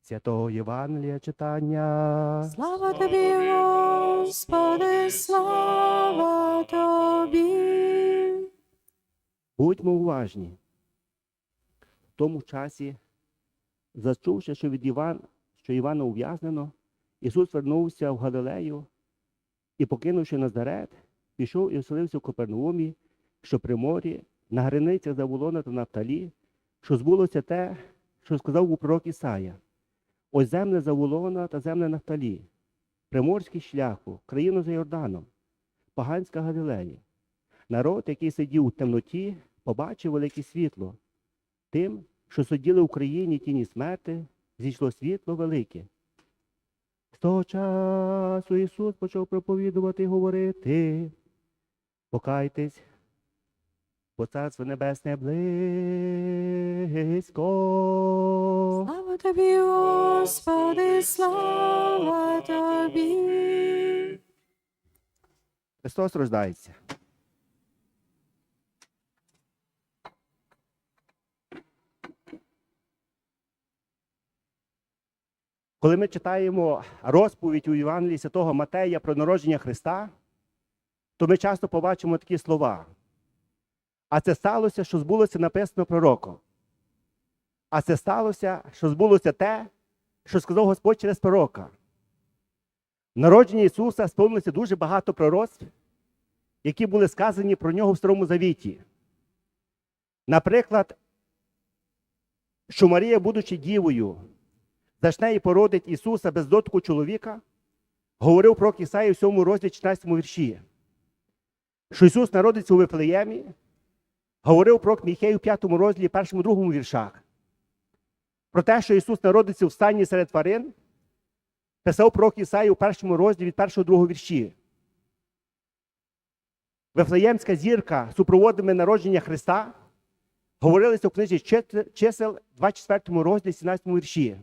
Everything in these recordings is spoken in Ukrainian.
Святого Євангелія читання. Слава тобі, Господи, слава тобі. Будьмо уважні. В тому часі, зачувши, що від Іван, що Івана ув'язнено, Ісус вернувся в Галилею і, покинувши Назарет, пішов і оселився в Копернаумі, що при морі, на границях Заволона та Нафталі, що збулося те, що сказав у пророк Ісая. Ось земля Заволона та земля Нафталі, приморський шляху, країну за Йорданом, поганська Галилея. Народ, який сидів у темноті, побачив велике світло. Тим, що сиділи в країні тіні смерти, зійшло світло велике. З того часу Ісус почав проповідувати і говорити. Покайтесь, бо Царство Небесне близько. Слава тобі, Господи, слава тобі. Христос рождається. Коли ми читаємо розповідь у Євангелії Святого Матея про народження Христа, то ми часто побачимо такі слова. А це сталося, що збулося написано пророком. А це сталося, що збулося те, що сказав Господь через пророка. В народженні Ісуса сповнилося дуже багато пророцтв, які були сказані про нього в Старому Завіті. Наприклад, що Марія, будучи дівою, зачне і породить Ісуса без дотику чоловіка, говорив про Ісаї в 7 розділі 14 вірші. Що Ісус народиться у Вифлеємі, говорив про Міхею в 5 розділі, 1 другому віршах. Про те, що Ісус народиться в стані серед тварин, писав пророк Ісаї у першому розділі від першого другого вірші. Вифлеємська зірка супроводами народження Христа говорилися у книзі чисел 24 розділі 17 вірші.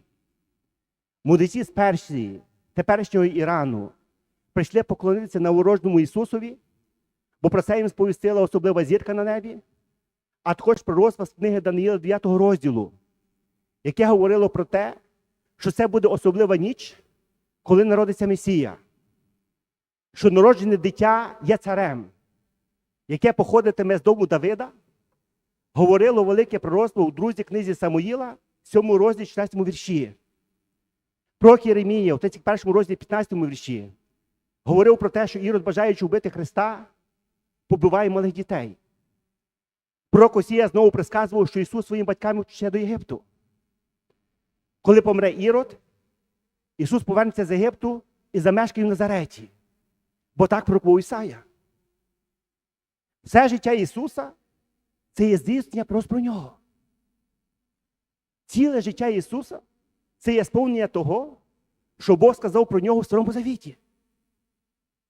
Мудреці з Персії, теперішнього Ірану, прийшли поклонитися новорожному Ісусові, бо про це їм сповістила особлива зірка на небі, а також пророцтво з книги Даниїла 9 розділу, яке говорило про те, що це буде особлива ніч, коли народиться Месія, що народжене дитя є царем, яке походитиме з дому Давида, говорило велике пророцтво у друзі книзі Самуїла, 7 розділі 16 вірші. Пророк Єремія, в 31 розділі 15 вірші, говорив про те, що Ірод, бажаючи вбити Христа, побиває малих дітей. Пророк Осія знову присказував, що Ісус своїм батькам втече до Єгипту. Коли помре Ірод, Ісус повернеться з Єгипту і замешкає в Назареті. Бо так проповів Ісая. Все життя Ісуса це є здійснення просто про нього. Ціле життя Ісуса це є сповнення того, що Бог сказав про нього в Старому Завіті.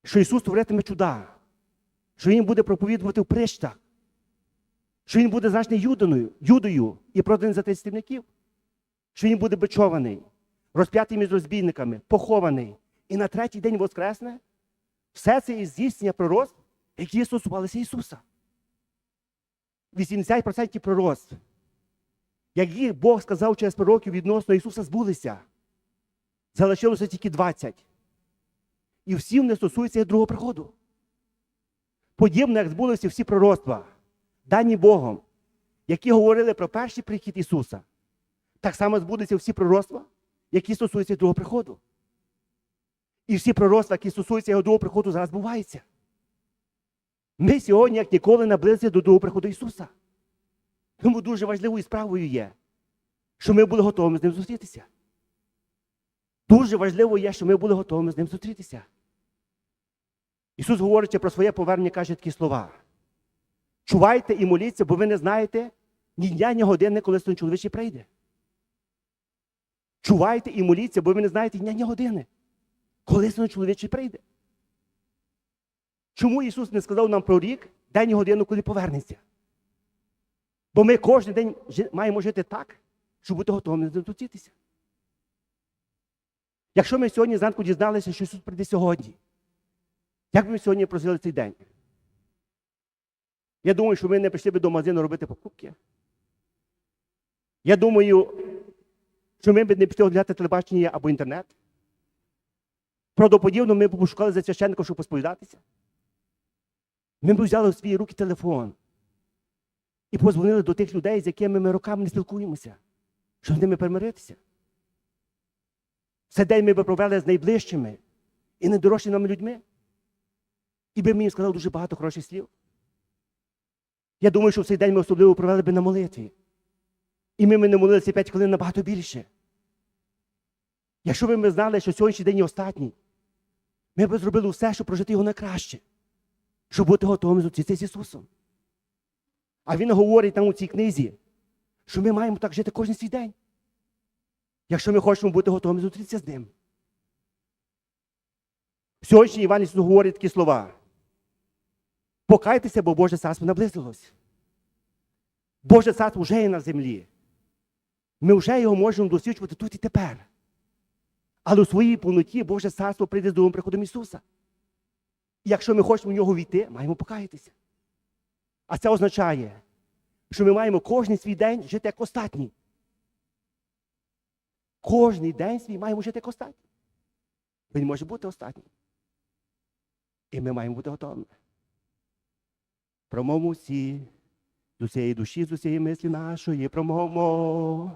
Що Ісус творитиме чуда, що Він буде проповідувати в прищах, що Він буде значний юдою, юдою і проданий за тисячників, що Він буде бичований, розп'ятий між розбійниками, похований, і на третій день воскресне. Все це є здійснення пророцтв, які стосувалися Ісуса. 80% пророцтв, які Бог сказав через пророків відносно Ісуса, збулися. Залишилося тільки 20. І всі вони стосуються другого приходу. Подібно, як збулися всі пророцтва, дані Богом, які говорили про перший прихід Ісуса. Так само збудуться всі пророцтва, які стосуються другого приходу. І всі пророцтва, які стосуються його другого приходу, зараз збуваються. Ми сьогодні, як ніколи, наблизилися до другого приходу Ісуса. Тому дуже важливою справою є, що ми були готовими з ним зустрітися. Дуже важливо є, що ми були готовими з ним зустрітися. Ісус, говорячи про своє повернення, каже такі слова. Чувайте і моліться, бо ви не знаєте ні дня, ні години, коли Син чоловічий прийде. Чувайте і моліться, бо ви не знаєте дня, ні години, коли Син чоловічий прийде. Чому Ісус не сказав нам про рік, день і годину, коли повернеться? Бо ми кожен день маємо жити так, щоб бути готовими зустрітися. Якщо ми сьогодні зранку дізналися, що Ісус прийде сьогодні, як би ми сьогодні прожили цей день? Я думаю, що ми не прийшли би до магазину робити покупки. Я думаю, що ми б не пішли оглядати телебачення або інтернет? Правдоподібно ми б пошукали за священником, щоб посповідатися. Ми б взяли в свої руки телефон і позвонили до тих людей, з якими ми роками не спілкуємося, щоб з ними примиритися. Цей день ми б провели з найближчими і найдорожчими людьми. І би мені сказав дуже багато хороших слів. Я думаю, що в цей день ми особливо провели би на молитві. І ми, ми не молилися 5 хвилин набагато більше. Якщо б ми знали, що сьогоднішній день є останній, ми б зробили все, щоб прожити його на краще, щоб бути готовими зустрітися з Ісусом. А Він говорить там у цій книзі, що ми маємо так жити кожен свій день, якщо ми хочемо бути готовими зустрітися з Ним. Сьогодні Іван Ісус говорить такі слова. Покайтеся, бо Боже царство наблизилось. Боже царство вже є на землі. Ми вже його можемо досвідчувати тут і тепер. Але у своїй повноті Боже царство прийде з другим приходом Ісуса. І якщо ми хочемо в нього війти, маємо покаятися. А це означає, що ми маємо кожен свій день жити як остатній. Кожний день свій маємо жити як остатній. Він може бути останнім. І ми маємо бути готовими. Промовмо всі з усієї душі, з усієї мислі нашої, промовмо.